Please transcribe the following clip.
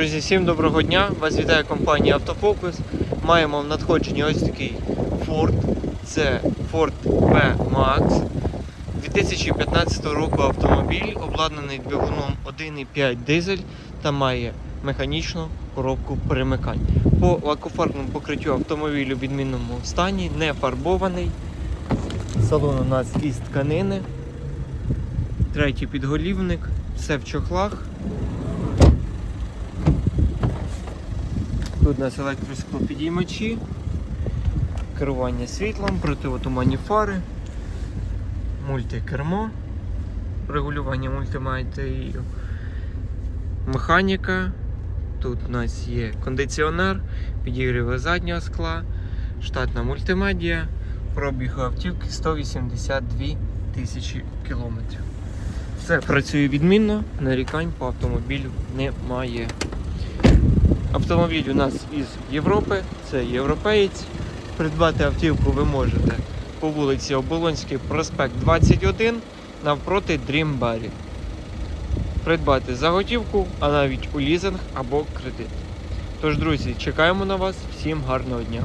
Друзі, всім доброго дня! Вас вітає компанія Автофокус. Маємо в надходженні ось такий Ford. Це Ford B Max. 2015 року автомобіль обладнаний двигуном 1,5 дизель та має механічну коробку перемикань. По лакофарбному покриттю автомобілю в відмінному стані, не фарбований. Салон у нас із тканини. Третій підголівник, все в чохлах. Тут у нас електросклопідіймачі, керування світлом, противотуманні фари, мультикермо, регулювання мультимедією, механіка. Тут у нас є кондиціонер, підігріви заднього скла, штатна мультимедія, пробіг автівки 182 тисячі кілометрів. Все працює відмінно, нарікань по автомобілю немає. Автомобіль у нас із Європи, це європеєць. Придбати автівку ви можете по вулиці Оболонський, проспект 21 навпроти Dream Barry. Придбати за готівку, а навіть у лізинг або кредит. Тож, друзі, чекаємо на вас. Всім гарного дня!